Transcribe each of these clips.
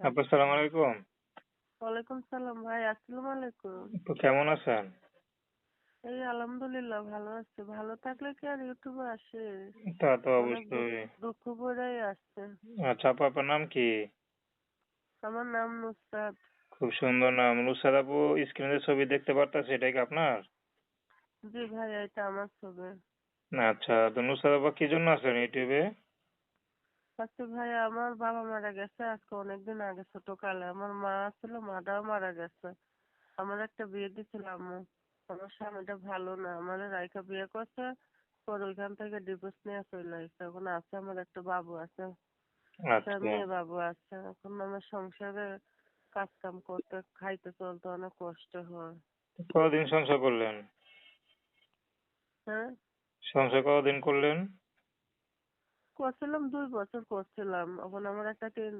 আপু সালাম আলাইকুম। ওয়ালাইকুম সালাম ভাই আসসালামু আলাইকুম। তো কেমন আছেন? এই আলহামদুলিল্লাহ ভালো আছি। ভালো থাকলে কি আর ইউটিউবে আসে? তা তো অবশ্যই। দুঃখ- পড়াই আসছে। আচ্ছা আপু আপনার নাম কি? আমার নাম নুসরাত। খুব সুন্দর নাম। লুসাদ আপু স্ক্রিনে ছবি দেখতে পারতাছে এটা কি আপনার? জি ভাই এটা আমার ছবি। আচ্ছা তো নুসাদ আপু কি জন্য আছেন ইউটিউবে? আচ্ছা ভাই আমার বাবা মারা গেছে আজকে অনেকদিন আগে ছোটকালে। আমার মা ছিল মাটাও মারা গেছে। আমার একটা বিয়ে দিছিল আম্মু। আমার স্বামীটা ভালো না। আমার রাইকা বিয়ে করছে পরে ওইখান থেকে ডিভোর্স নিয়ে চলে আসছে। এখন আছে আমার একটা বাবু আছে। একটা আচ্ছা। মেয়ে বাবু আছে। এখন আমার সংসারে কাজ কাম করতে খাইতে চলতে অনেক কষ্ট হয়। কতদিন সংসার করলেন? হ্যাঁ? সংসার কতদিন করলেন? করছিলাম দুই বছর করছিলাম। এখন আমার একটা তিন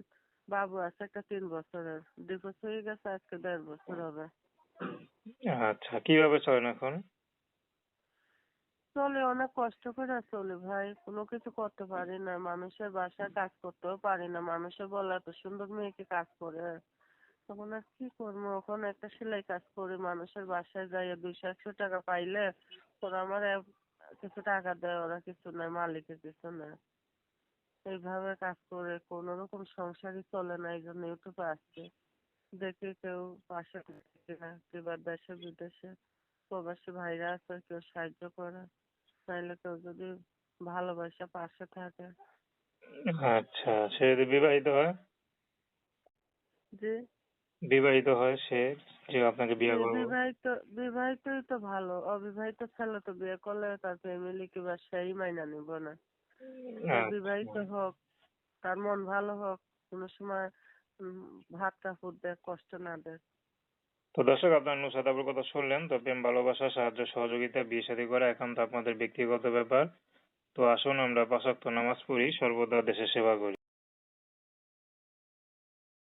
বাবু আছে একটা তিন বছরের। ডিভোর্স হয়ে গেছে আজকে দেড় বছর হবে। আচ্ছা কীভাবে চলেন এখন? চলে অনেক কষ্ট করে চলে ভাই। কোনো কিছু করতে পারি না। মানুষের বাসায় কাজ করতেও পারি না। মানুষের বলে এত সুন্দর মেয়েকে কাজ করে। তখন আর কি করব? ওখানে একটা সেলাই কাজ করি। মানুষের বাসায় যাই দুইশো একশো টাকা পাইলে ওরা আমার কিছু টাকা দেয় ওরা কিছু নেয় মালিকের কিছু নেয়। এইভাবে কাজ করে কোনো রকম সংসারই চলে না এই জন্য ইউটিউবে আসছে। দেখি কেউ পাশে কিনা কিংবা দেশে বিদেশে প্রবাসী ভাইরা আছে কেউ সাহায্য করে। তাইলে কেউ যদি ভালোবাসা পাশে থাকে। আচ্ছা সে যদি বিবাহিত হয়? জি। বিবাহিত হয় সে যে আপনাকে বিয়ে করবে? বিবাহিত বিবাহিতই তো ভালো। অবিবাহিত ছেলে তো বিয়ে করলে তার ফ্যামিলি কিংবা সেই মাইনা নিব না। বিবাহিত হোক তার মন ভালো হোক কোনো সময় ভাত ভাতটা ফুট দেয় কষ্ট না দেয় তো দর্শক আপনার নুসাদ আবুর কথা শুনলেন তো প্রেম ভালোবাসা সাহায্য সহযোগিতা বিয়ে শাদী করা একান্ত আপনাদের ব্যক্তিগত ব্যাপার। তো আসুন আমরা পাঁচ ওয়াক্ত নামাজ পড়ি সর্বদা দেশের সেবা করি।